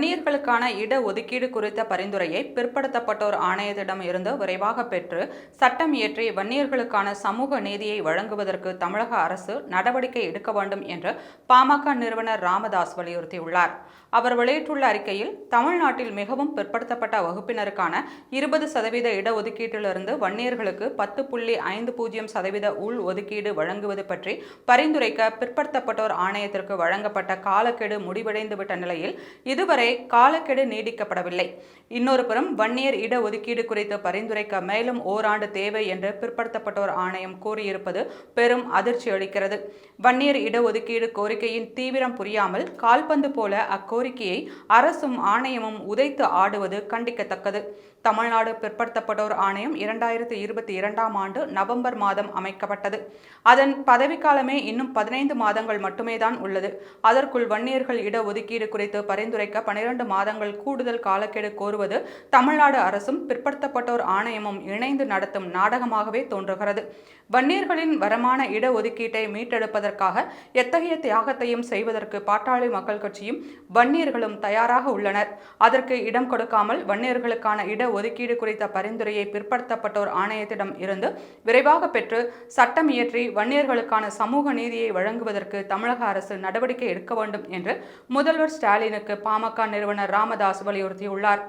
வன்னியர்களுக்கான இட ஒதுக்கீடு குறித்த பரிந்துரையை பிற்படுத்தப்பட்டோர் ஆணையத்திடம் இருந்து விரைவாக பெற்று சட்டம் இயற்றி வன்னியர்களுக்கான சமூக நீதியை வழங்குவதற்கு தமிழக அரசு நடவடிக்கை எடுக்க வேண்டும் என்று பாமக நிறுவனர் ராமதாஸ் வலியுறுத்தியுள்ளார். அவர் வெளியிட்டுள்ள அறிக்கையில் தமிழ்நாட்டில் மிகவும் பிற்படுத்தப்பட்ட வகுப்பினருக்கான இருபது சதவீத இடஒதுக்கீட்டிலிருந்து வன்னியர்களுக்கு பத்து புள்ளி ஐந்து பூஜ்ஜியம் சதவீத உள் ஒதுக்கீடு வழங்குவது பற்றி பரிந்துரைக்க பிற்படுத்தப்பட்டோர் ஆணையத்திற்கு வழங்கப்பட்ட காலக்கெடு முடிவடைந்துவிட்ட நிலையில் இதுவரை காலக்கெடு நீடிக்கப்படவில்லை. இன்னொரு புறம் வன்னியர் இட ஒதுக்கீடு குறித்து பரிந்துரைக்க மேலும் ஓராண்டு தேவை என்று பிற்படுத்தப்பட்டோர் ஆணையம் கூறியிருப்பது பெரும் அதிர்ச்சி அளிக்கிறது. வன்னியர் இடஒதுக்கீடு கோரிக்கையின் தீவிரம் புரியாமல் கால்பந்து போல அக்கோரிக்கையை அரசும் ஆணையமும் உதைத்து ஆடுவது கண்டிக்கத்தக்கது. தமிழ்நாடு பிற்படுத்தப்பட்டோர் ஆணையம் இரண்டாயிரத்தி இருபத்தி இரண்டாம் ஆண்டு நவம்பர் மாதம் அமைக்கப்பட்டது. அதன் பதவிக்காலமே இன்னும் பதினைந்து மாதங்கள் மட்டுமே தான் உள்ளது. அதற்குள் வன்னியர்கள் இட ஒதுக்கீடு குறித்து பரிந்துரைக்க பனிரெண்டு மாதங்கள் கூடுதல் காலக்கெடு கோருவது தமிழ்நாடு அரசும் பிற்படுத்தப்பட்டோர் ஆணையமும் இணைந்து நடத்தும் நாடகமாகவே தோன்றுகிறது. வன்னியர்களின் வரமான இடஒதுக்கீட்டை மீட்டெடுப்பதற்காக எத்தகைய தியாகத்தையும் செய்வதற்கு பாட்டாளி மக்கள் கட்சியும் வன்னியர்களும் தயாராக உள்ளனர். அதற்கு இடம் கொடுக்காமல் வன்னியர்களுக்கான இடஒதுக்கீடு குறித்த பரிந்துரையை பிற்படுத்தப்பட்டோர் ஆணையத்திடம் இருந்து விரைவாக பெற்று சட்டம் இயற்றி வன்னியர்களுக்கான சமூக நீதியை வழங்குவதற்கு தமிழக அரசு நடவடிக்கை எடுக்க வேண்டும் என்று முதல்வர் ஸ்டாலினுக்கு பாமக நிறுவனர் ராமதாஸ் வலியுறுத்தியுள்ளார்.